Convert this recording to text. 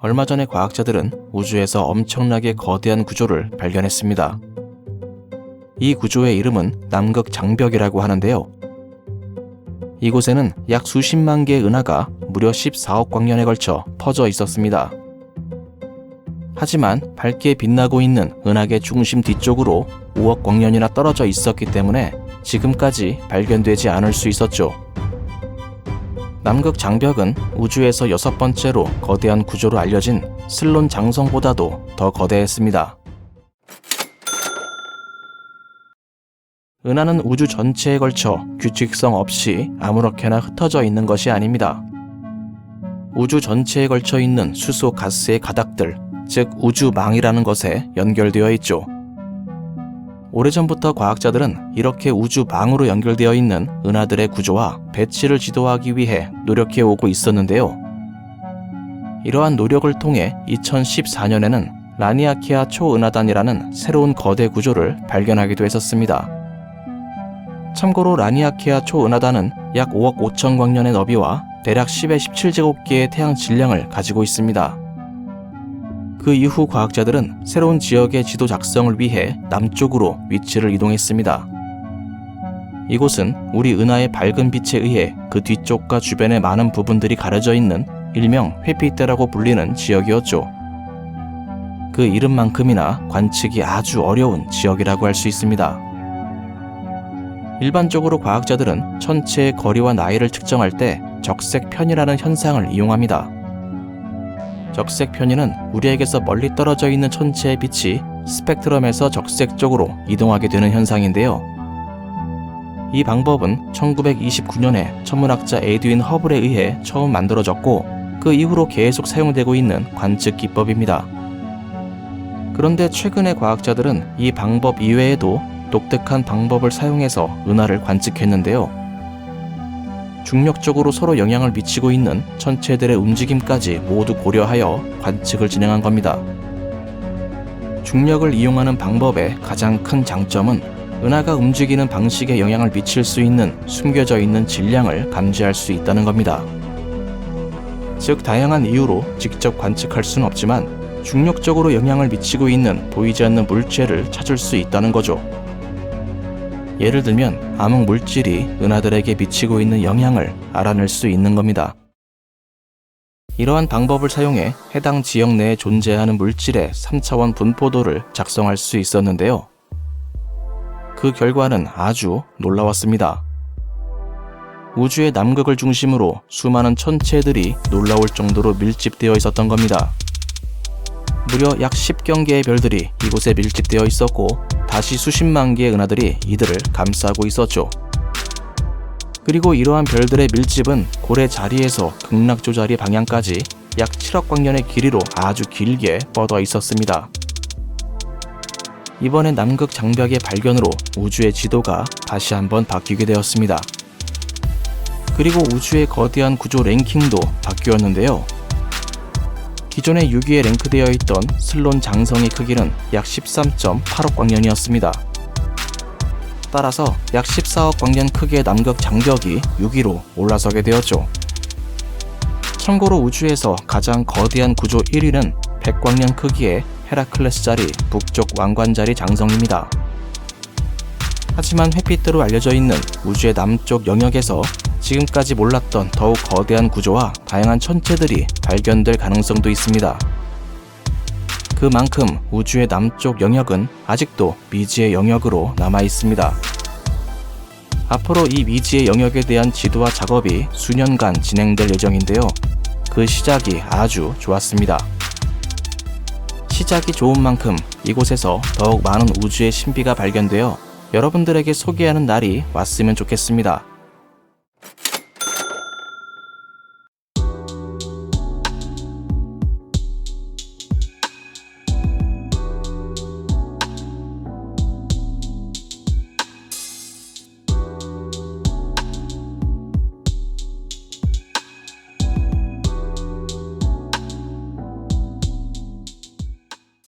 얼마 전에 과학자들은 우주에서 엄청나게 거대한 구조를 발견했습니다. 이 구조의 이름은 남극 장벽이라고 하는데요. 이곳에는 약 수십만 개의 은하가 무려 14억 광년에 걸쳐 퍼져 있었습니다. 하지만 밝게 빛나고 있는 은하계 중심 뒤쪽으로 5억 광년이나 떨어져 있었기 때문에 지금까지 발견되지 않을 수 있었죠. 남극 장벽은 우주에서 여섯 번째로 거대한 구조로 알려진 슬론 장성보다도 더 거대했습니다. 은하는 우주 전체에 걸쳐 규칙성 없이 아무렇게나 흩어져 있는 것이 아닙니다. 우주 전체에 걸쳐 있는 수소 가스의 가닥들, 즉 우주망이라는 것에 연결되어 있죠. 오래전부터 과학자들은 이렇게 우주 망으로 연결되어 있는 은하들의 구조와 배치를 지도하기 위해 노력해 오고 있었는데요. 이러한 노력을 통해 2014년에는 라니아키아 초은하단이라는 새로운 거대 구조를 발견하기도 했었습니다. 참고로 라니아키아 초은하단은 약 5억 5천 광년의 너비와 대략 10의 17제곱개의 태양 질량을 가지고 있습니다. 그 이후 과학자들은 새로운 지역의 지도 작성을 위해 남쪽으로 위치를 이동했습니다. 이곳은 우리 은하의 밝은 빛에 의해 그 뒤쪽과 주변의 많은 부분들이 가려져 있는 일명 회피대라고 불리는 지역이었죠. 그 이름만큼이나 관측이 아주 어려운 지역이라고 할 수 있습니다. 일반적으로 과학자들은 천체의 거리와 나이를 측정할 때 적색 편이라는 현상을 이용합니다. 적색 편의는 우리에게서 멀리 떨어져 있는 천체의 빛이 스펙트럼에서 적색 쪽으로 이동하게 되는 현상인데요. 이 방법은 1929년에 천문학자 에드윈 허블에 의해 처음 만들어졌고 그 이후로 계속 사용되고 있는 관측 기법입니다. 그런데 최근에 과학자들은 이 방법 이외에도 독특한 방법을 사용해서 은하를 관측했는데요. 중력적으로 서로 영향을 미치고 있는 천체들의 움직임까지 모두 고려하여 관측을 진행한 겁니다. 중력을 이용하는 방법의 가장 큰 장점은 은하가 움직이는 방식에 영향을 미칠 수 있는 숨겨져 있는 질량을 감지할 수 있다는 겁니다. 즉, 다양한 이유로 직접 관측할 수는 없지만 중력적으로 영향을 미치고 있는 보이지 않는 물체를 찾을 수 있다는 거죠. 예를 들면 암흑 물질이 은하들에게 미치고 있는 영향을 알아낼 수 있는 겁니다. 이러한 방법을 사용해 해당 지역 내에 존재하는 물질의 3차원 분포도를 작성할 수 있었는데요. 그 결과는 아주 놀라웠습니다. 우주의 남극을 중심으로 수많은 천체들이 놀라울 정도로 밀집되어 있었던 겁니다. 무려 약 10경계의 별들이 이곳에 밀집되어 있었고 다시 수십만 개의 은하들이 이들을 감싸고 있었죠. 그리고 이러한 별들의 밀집은 고래 자리에서 극락 조 자리 방향까지 약 7억 광년의 길이로 아주 길게 뻗어 있었습니다. 이번에 남극 장벽의 발견으로 우주의 지도가 다시 한번 바뀌게 되었습니다. 그리고 우주의 거대한 구조 랭킹도 바뀌었는데요. 기존에 6위에 랭크되어 있던 슬론 장성의 크기는 약 13.8억 광년이었습니다. 따라서 약 14억 광년 크기의 남극 장벽이 6위로 올라서게 되었죠. 참고로 우주에서 가장 거대한 구조 1위는 100광년 크기의 헤라클레스 자리 북쪽 왕관 자리 장성입니다. 하지만 회피대로 알려져 있는 우주의 남쪽 영역에서 지금까지 몰랐던 더욱 거대한 구조와 다양한 천체들이 발견될 가능성도 있습니다. 그만큼 우주의 남쪽 영역은 아직도 미지의 영역으로 남아 있습니다. 앞으로 이 미지의 영역에 대한 지도와 작업이 수년간 진행될 예정인데요. 그 시작이 아주 좋았습니다. 시작이 좋은 만큼 이곳에서 더욱 많은 우주의 신비가 발견되어 여러분들에게 소개하는 날이 왔으면 좋겠습니다.